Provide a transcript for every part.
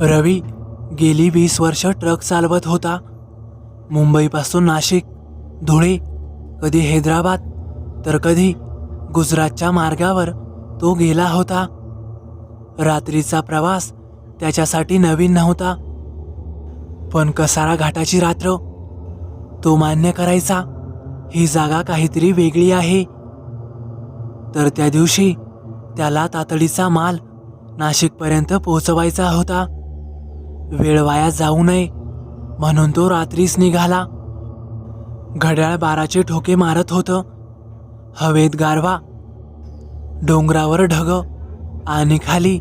रवी गेली वीस वर्ष ट्रक चालवत होता. मुंबईपासून नाशिक धुळे कधी हैदराबाद तर कधी गुजरातच्या मार्गावर तो गेला होता. रात्रीचा प्रवास त्याच्यासाठी नवीन नव्हता. पण कसारा घाटाची रात्र तो मान्य करायचा ही जागा काहीतरी वेगळी आहे. तर त्या दिवशी त्याला तातडीचा माल नाशिकपर्यंत पोहोचवायचा होता. वेळ वाया जाऊ नये. म्हणून तो रात्रीच निघाला. घड्याळ बाराचे ठोके मारत होतं. हवेत गारवा. डोंगरावर ढग. आणि खाली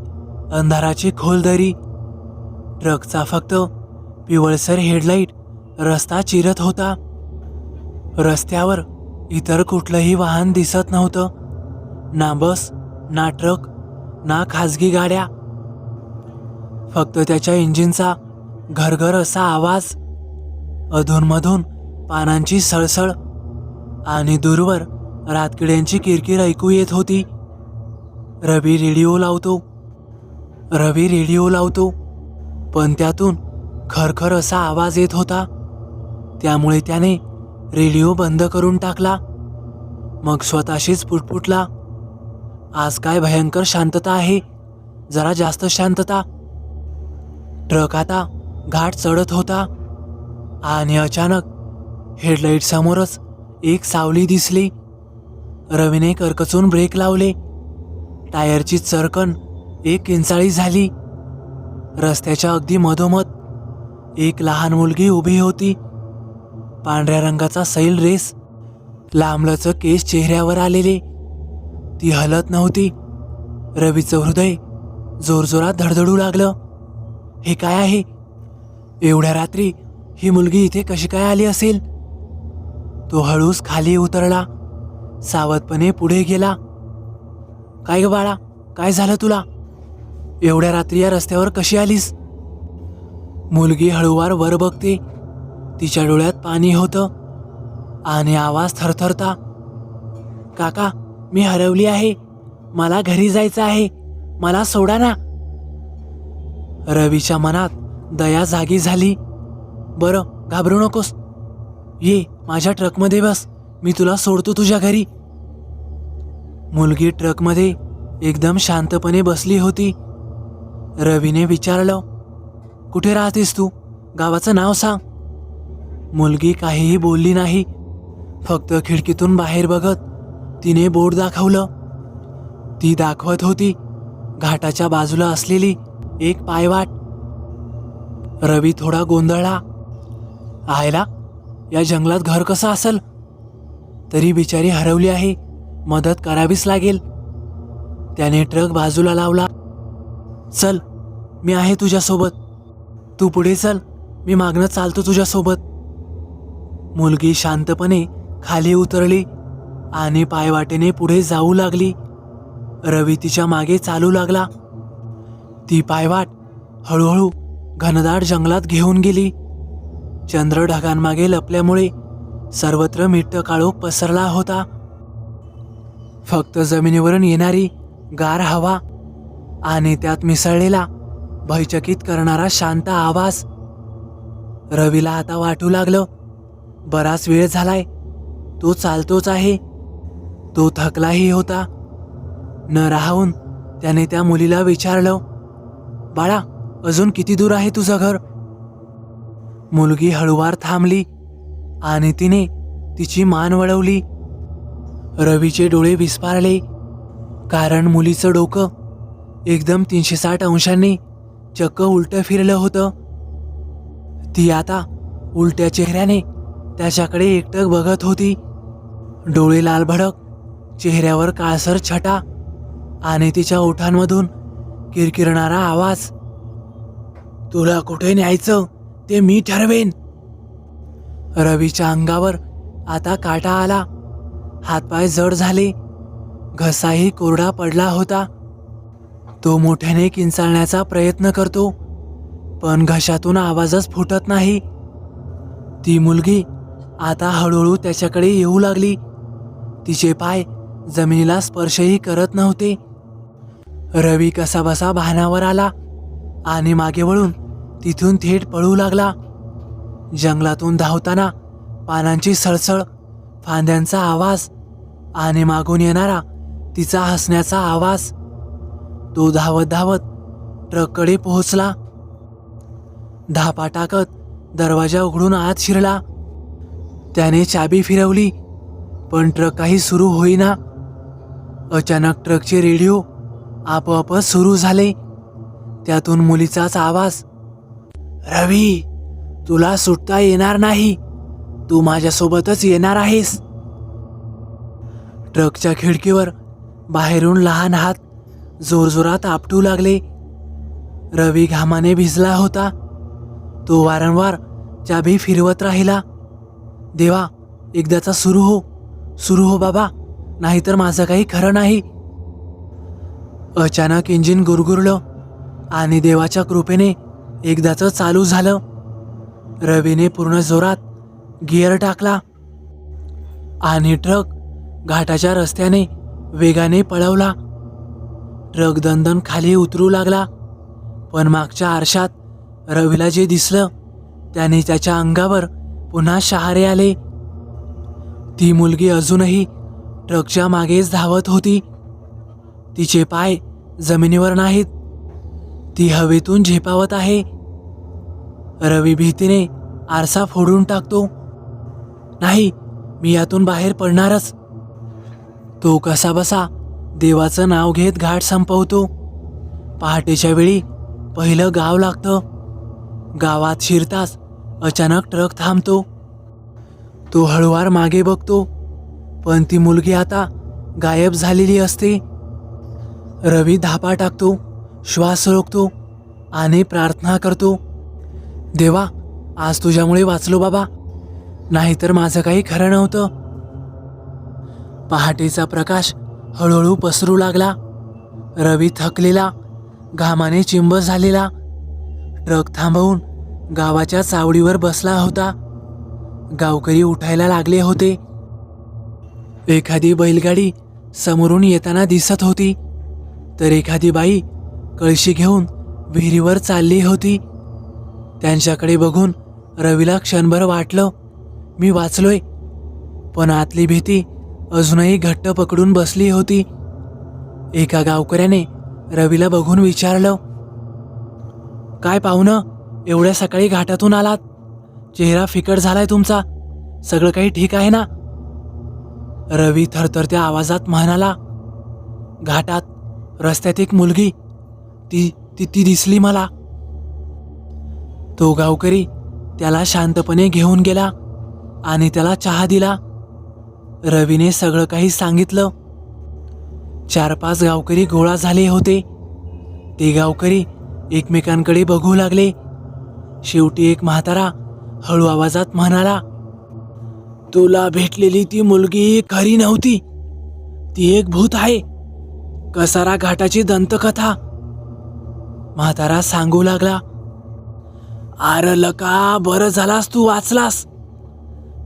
अंधाराची खोल दरी ट्रकचा फक्त पिवळसर हेडलाईट रस्ता चिरत होता. रस्त्यावर इतर कुठलंही वाहन दिसत नव्हतं. ना बस ना ट्रक ना खाजगी गाड्या. फक्त त्याच्या इंजिनचा घरघर असा आवाज अधूनमधून पानांची सळसळ आणि दूरवर रातकिड्यांची किरकिर ऐकू येत होती. रवी रेडिओ लावतो रवी रेडिओ लावतो पण त्यातून खरखर असा आवाज येत होता. त्यामुळे त्याने रेडिओ बंद करून टाकला. मग स्वतःशीच पुटपुटला आज काय भयंकर शांतता आहे जरा जास्त शांतता ट्रक आता घाट चढत होता. आणि अचानक हेडलाईट समोरच एक सावली दिसली. रवीने करकचून ब्रेक लावले. टायरची चरकण एक किंचाळी झाली. रस्त्याच्या अगदी मधोमध एक लहान मुलगी उभी होती. पांढऱ्या रंगाचा सैल ड्रेस लांबलचं केस चेहऱ्यावर आलेले. ती हलत नव्हती. रवीचं हृदय जोरजोरात धडधडू लागलं. हे काय आहे? एवढ्या रात्री ही मुलगी इथे कशी काय आली असेल? तो हळूस खाली उतरला सावधपणे पुढे गेला. काय ग बाळा काय झालं तुला? एवढ्या रात्री या रस्त्यावर कशी आलीस? मुलगी हळूवार वर बघते. तिच्या डोळ्यात पाणी होतं. आणि आवाज थरथरता काका मी हरवली आहे. मला घरी जायचं आहे. मला सोडा ना. रवीच्या मनात दया जागी झाली. बरं घाबरू नकोस. ये माझ्या ट्रकमध्ये बस. मी तुला सोडतो तुझ्या घरी. मुलगी ट्रकमध्ये एकदम शांतपणे बसली होती. रवीने विचारलं कुठे राहतेस तू? गावाचं नाव सांग. मुलगी काहीही बोलली नाही. फक्त खिडकीतून बाहेर बघत तिने बोर्ड दाखवलं. ती दाखवत होती घाटाच्या बाजूला असलेली एक पायवाट. रवी थोडा गोंधळला. आयला या जंगलात घर कसं असेल? तरी बिचारी हरवली आहे. मदत करावीच लागेल. त्याने ट्रक बाजूला लावला. चल मी आहे तुझ्यासोबत. तू पुढे चल मी मागणं चालतो तुझ्यासोबत. मुलगी शांतपणे खाली उतरली आणि पायवाटेने पुढे जाऊ लागली. रवी तिच्यामागे चालू लागला. ती पायवाट हळूहळू घनदाट जंगलात घेऊन गेली. चंद्र ढगांमागे लपल्यामुळे सर्वत्र मिट्ट काळोख पसरला होता. फक्त जमिनीवरून येणारी गार हवा आणि त्यात मिसळलेला भयचकित करणारा शांत आवाज. रवीला आता वाटू लागलं बराच वेळ झालाय तो चालतोच आहे. तो थकलाही होता. न राहून त्याने त्या मुलीला विचारलं बाळा अजून किती दूर आहे तुझं घर? मुलगी हळुवार थांबली आणि तिने तिची मान वळवली. रवीचे डोळे विस्पारले कारण मुलीचं डोकं एकदम तीनशे साठ अंशांनी चक्क उलटं फिरलं होतं. ती आता उलट्या चेहऱ्याने त्याच्याकडे एकटक बघत होती. डोळे लाल भडक चेहऱ्यावर काळसर छटा आणि तिच्या ओठांमधून किरकिरणारा आवाज. तुला कुठे न्यायचं? ते मी ठरवेन. रवीच्या अंगावर आता काटा आला. हातपाय जड झाले. घसाही कोरडा पडला होता. तो मोठ्याने किंचाळण्याचा प्रयत्न करतो पण घशातून आवाजच फुटत नाही. ती मुलगी आता हळूहळू त्याच्याकडे येऊ लागली. तिचे पाय जमिनीला स्पर्शही करत नव्हते. रवी कसाबसा भानावर आला आणि मागे वळून तिथून थेट पळू लागला. जंगलातून धावताना पानांची सळसळ फांद्यांचा आवाज आणि मागून येणारा तिचा हसण्याचा आवाज. तो धावत धावत ट्रककडे पोहोचला. धापा टाकत दरवाजा उघडून आत शिरला. त्याने चाबी फिरवली पण ट्रक काही सुरू होईना. अचानक ट्रकचे रेडिओ आपोआपच सुरू झाले. त्यातून मुलीचाच आवाज रवी तुला सुटता येणार नाही. तू माझ्यासोबतच येणार आहेस. ट्रकच्या खिडकीवर बाहेरून लहान हात जोरजोरात आपटू लागले. रवी घामाने भिजला होता. तो वारंवार चाबी फिरवत राहिला. देवा एकदाचा सुरू हो. सुरू हो बाबा. नाहीतर माझं काही खरं नाही. अचानक इंजिन गुरगुरलं आणि देवाच्या कृपेने एकदाचं चालू झालं. रवीने पूर्ण जोरात गिअर टाकला आणि ट्रक घाटाच्या रस्त्याने वेगाने पळवला. ट्रक दणदण खाली उतरू लागला पण मागच्या आरशात रवीला जे दिसलं त्याने त्याच्या अंगावर पुन्हा शहारे आले. ती मुलगी अजूनही ट्रकच्या मागेच धावत होती. तिचे पाय जमिनीवर नाहीत. ती हवेतून झेपावत आहे. रवी भीतीने आरसा फोडून टाकतो. नाही मी यातून बाहेर पडणारच. तो कसा बसा देवाचं नाव घेत घाट संपवतो. पहाटेच्या वेळी पहिलं गाव लागतं. गावात शिरताच अचानक ट्रक थांबतो. तो हळुवार मागे बघतो. पण ती मुलगी आता गायब झालेली असते. रवी धापा टाकतो श्वास रोखतो आणि प्रार्थना करतो. देवा आज तुझ्यामुळे वाचलो बाबा. नाहीतर माझं काही खरं नव्हतं. पहाटेचा प्रकाश हळूहळू पसरू लागला. रवी थकलेला घामाने चिंब झालेला. ट्रक थांबवून गावाच्या चावडीवर बसला होता. गावकरी उठायला लागले होते. एखादी बैलगाडी समोरून येताना दिसत होती. तर एखादी बाई कळशी घेऊन विहिरीवर चालली होती. त्यांच्याकडे बघून रवीला क्षणभर वाटलं मी वाचलोय पण आतली भीती अजूनही घट्ट पकडून बसली होती. एका गावकऱ्याने रवीला बघून विचारलं काय पाहुणं एवढ्या सकाळी घाटातून आलात? चेहरा फिकट झालाय तुमचा सगळं काही ठीक आहे ना? रवी थरथरत्या आवाजात म्हणाला घाटात रस्त्यात एक मुलगी. ती ती ती दिसली मला. तो गावकरी त्याला शांतपणे घेऊन गेला आणि त्याला चहा दिला. रवीने सगळं काही सांगितलं. चार पाच गावकरी गोळा झाले होते. ते गावकरी एकमेकांकडे बघू लागले. शेवटी एक म्हातारा हळू आवाजात म्हणाला तुला भेटलेली ती मुलगी खरी नव्हती. ती एक भूत आहे. कसारा घाटाची दंतकथा. म्हातारा सांगू लागला आर लका बरं झालास तू वाचलास.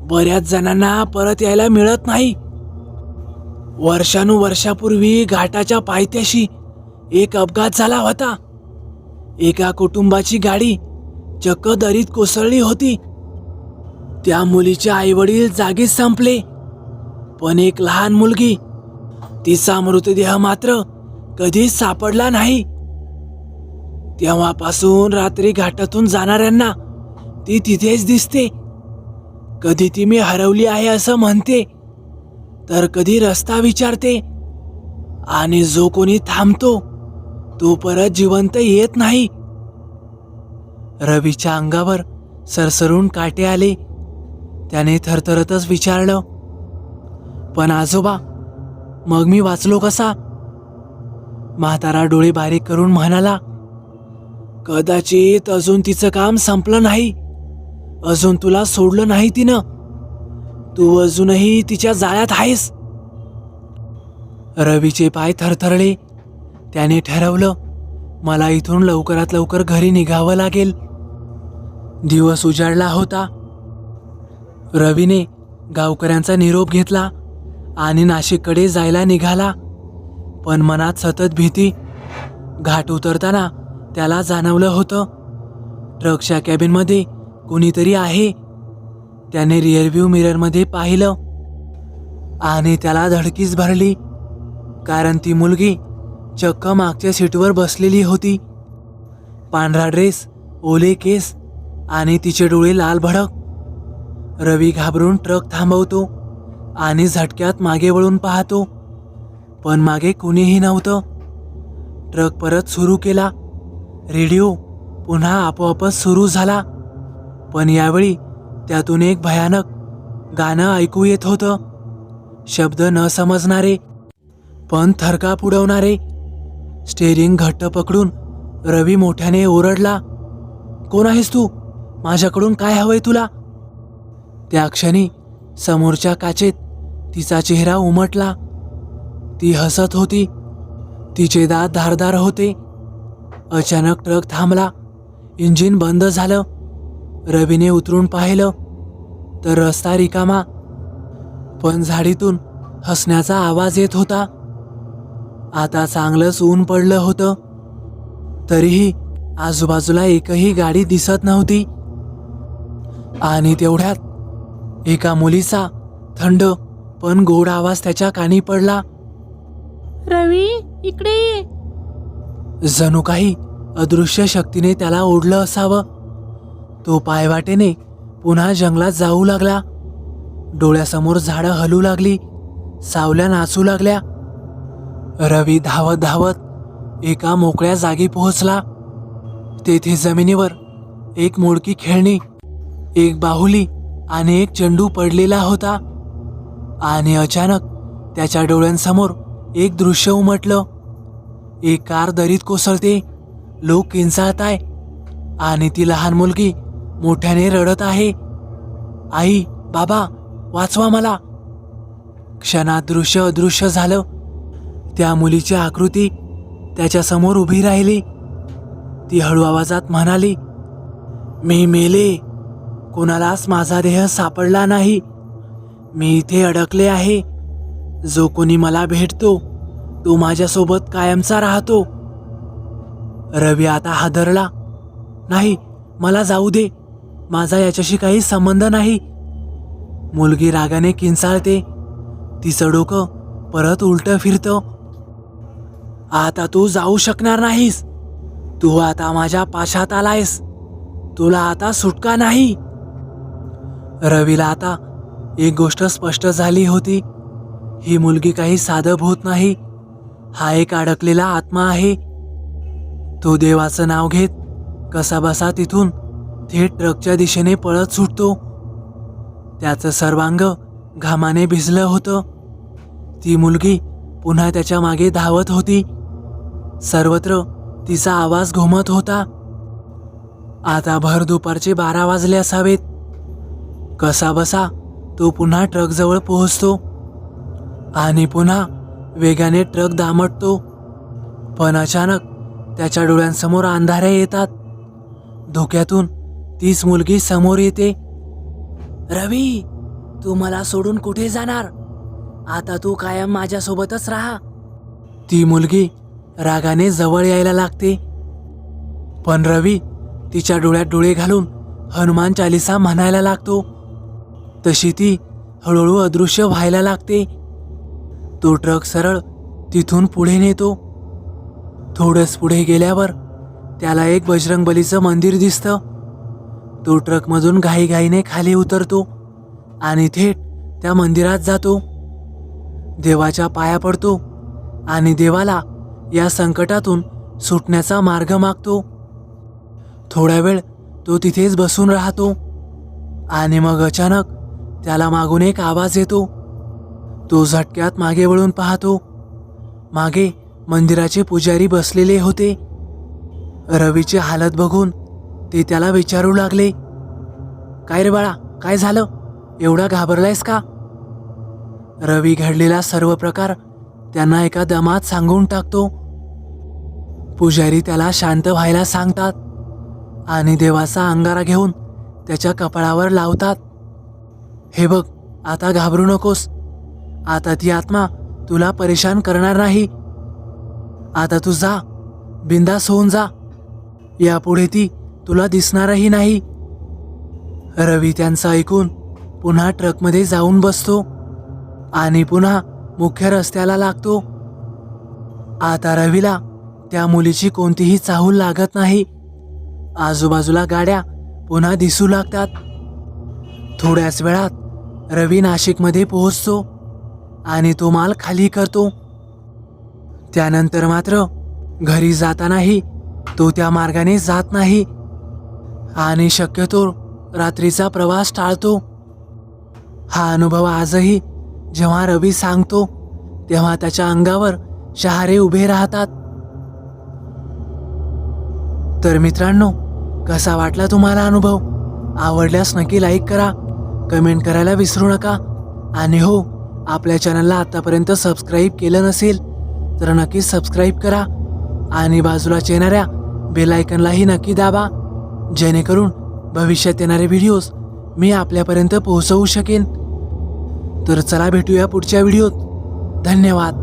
बऱ्याच जणांना परत यायला मिळत नाही. वर्षानुवर्षापूर्वी घाटाच्या पायथ्याशी एक अपघात झाला होता. एका कुटुंबाची गाडी चक्क दरीत कोसळली होती. त्या मुलीचे आईवडील जागीच संपले. पण एक लहान मुलगी तिचा मृतदेह मात्र कधीच सापडला नाही. तेव्हापासून रात्री घाटातून जाणाऱ्यांना ती तिथेच दिसते. कधी ती मी हरवली आहे असं म्हणते तर कधी रस्ता विचारते आणि जो कोणी थांबतो तो परत जिवंत येत नाही. रवीच्या अंगावर सरसरून काटे आले. त्याने थरथरतच विचारलं पण आजोबा मग मी वाचलो कसा? म्हातारा डोळे बारीक करून म्हणाला कदाचित अजून तिचं काम संपलं नाही. अजून तुला सोडलं नाही तिनं. तू अजूनही तिच्या जाळ्यात आहेस. रवीचे पाय थरथरले. त्याने ठरवलं मला इथून लवकरात लवकर घरी निघावं लागेल. दिवस उजाडला होता. रवीने गावकऱ्यांचा निरोप घेतला. आणि नाशिककडे जायला निघाला. पण मनात सतत भीती. घाट उतरताना त्याला जाणवलं होतं. ट्रकच्या कॅबिनमध्ये कोणीतरी आहे. त्याने रिअरव्ह्यू मिररमध्ये पाहिलं. आणि त्याला धडकीच भरली. कारण ती मुलगी चक्क मागच्या सीटवर बसलेली होती. पांढरा ड्रेस ओले केस आणि तिचे डोळे लाल भडक. रवी घाबरून ट्रक थांबवतो. आणि झटक्यात मागे वळून पाहतो. पण मागे कुणीही नव्हतं. ट्रक परत सुरू केला. रेडिओ पुन्हा आपोआपच सुरू झाला. पण यावेळी त्यातून एक भयानक गाणं ऐकू येत होतं. शब्द न समजणारे पण थरकाप उडवणारे स्टेरिंग घट्ट पकडून रवी मोठ्याने ओरडला कोण आहेस तू? माझ्याकडून काय हवंय तुला? त्या क्षणी समोरच्या काचेत तिचा चेहरा उमटला. ती हसत होती. तिचे दात धारदार होते. अचानक ट्रक थांबला. इंजिन बंद झालं. रवीने उतरून पाहिलं. तर रस्ता रिकामा. पण झाडीतून हसण्याचा आवाज येत होता. आता चांगलंच ऊन पडलं होतं. तरीही आजूबाजूला एकही गाडी दिसत नव्हती. आणि तेवढ्यात एका मुलीचा थंड पण गोड आवाज त्याच्या कानी पडला. रवी इकडे ये. जणू काही अदृश्य शक्तीने त्याला ओढलं असावं. तो पायवाटेने पुन्हा जंगलात जाऊ लागला. डोळ्यासमोर झाडं हलू लागली सावल्या नाचू लागल्या. रवी धावत धावत एका मोकळ्या जागी पोहोचला. तेथे जमिनीवर एक मोडकी खेळणी एक बाहुली आणि एक चेंडू पडलेला होता. आणि अचानक त्याच्या डोळ्यांसमोर एक दृश्य उमटलं. एक कार दरीत कोसळते. लोक किंचाळत आहे. आणि ती लहान मुलगी मोठ्याने रडत आहे. आई बाबा वाचवा मला. क्षणात दृश्य अदृश्य झालं. त्या मुलीची आकृती त्याच्यासमोर उभी राहिली. ती हळू आवाजात म्हणाली मी मेले. कोणालाच माझा देह सापडला नाही. मी इथे अडकले आहे. जो कोणी मला भेटतो तो माझ्यासोबत कायमचा राहतो. रवी आता हादरला. नाही मला जाऊ दे. माझा याच्याशी काही संबंध नाही. मुलगी रागाने किंचाळते. तिचं डोकं परत उलट फिरतं. आता तू जाऊ शकणार नाहीस. तू आता माझ्या पाशात आलायस. तुला आता सुटका नाही. रवीला आता एक गोष्ट स्पष्ट झाली होती. ही मुलगी काही साधं भूत नाही. हा एक अडकलेला आत्मा आहे. तो देवाचं नाव घेत कसाबसा तिथून थेट ट्रकच्या दिशेने पळत सुटतो. त्याचं सर्वांग घामाने भिजलं होतं. ती मुलगी पुन्हा त्याच्यामागे धावत होती. सर्वत्र तिचा आवाज घुमत होता. आता भर दुपारचे बारा वाजले असावेत. कसाबसा तो पुन्हा ट्रकजवळ पोहोचतो आणि पुन्हा वेगाने ट्रक दामटतो. पण अचानक त्याच्या डोळ्यांसमोर अंधाऱ्या येतात. धोक्यातून तीच मुलगी समोर येते. रवी तू मला सोडून कुठे जाणार? आता तू कायम माझ्यासोबतच राहा. ती मुलगी रागाने जवळ यायला लागते. पण रवी तिच्या डोळ्यात डोळे घालून हनुमान चालिसा म्हणायला लागतो तशी ती हळूहळू अदृश्य व्हायला लागते. तो ट्रक सरळ तिथून पुढे नेतो. थोडंच पुढे गेल्यावर त्याला एक बजरंगबलीचं मंदिर दिसतं. तो ट्रकमधून घाईघाईने खाली उतरतो आणि थेट त्या मंदिरात जातो. देवाच्या पाया पडतो आणि देवाला या संकटातून सुटण्याचा मार्ग मागतो. थोडा वेळ तो तिथेच बसून राहतो आणि मग अचानक त्याला मागून एक आवाज येतो. तो झटक्यात मागे वळून पाहतो. मागे मंदिराचे पुजारी बसलेले होते. रवीची हालत बघून ते त्याला विचारू लागले काय रे बाळा काय झालं? एवढा घाबरलायस का? रवी घडलेला सर्व प्रकार त्यांना एका दमात सांगून टाकतो. पुजारी त्याला शांत व्हायला सांगतात आणि देवाचा अंगारा घेऊन त्याच्या कपाळावर लावतात. हे बघ आता घाबरू नकोस. आता ती आत्मा तुला परेशान करणार नाही. आता तू जा बिंदास होऊन जा. यापुढे ती तुला दिसणारही नाही. रवी त्यांचं ऐकून पुन्हा ट्रकमध्ये जाऊन बसतो आणि पुन्हा मुख्य रस्त्याला लागतो. आता रवीला त्या मुलीची कोणतीही चाहूल लागत नाही. आजूबाजूला गाड्या पुन्हा दिसू लागतात. थोड्याच वेळात रवी नाशिकमध्ये पोहोचतो आणि तो माल खाली करतो. त्यानंतर मात्र घरी जातानाही तो त्या मार्गाने जात नाही आणि शक्यतो रात्रीचा प्रवास टाळतो. हा अनुभव आजही जेव्हा रवी सांगतो तेव्हा त्याच्या अंगावर शहारे उभे राहतात. तर मित्रांनो कसा वाटला तुम्हाला अनुभव? आवडल्यास नक्की लाईक करा कमेंट करायला विसरू नका. आणि हो आपल्या चॅनलला आतापर्यंत सबस्क्राईब केलं नसेल तर नक्की सबस्क्राईब करा आणि बाजूलाच येणाऱ्या बेलायकनलाही नक्की दाबा जेणेकरून भविष्यात येणारे व्हिडिओज मी आपल्यापर्यंत पोहोचवू शकेन. तर चला भेटूया पुढच्या व्हिडिओत. धन्यवाद.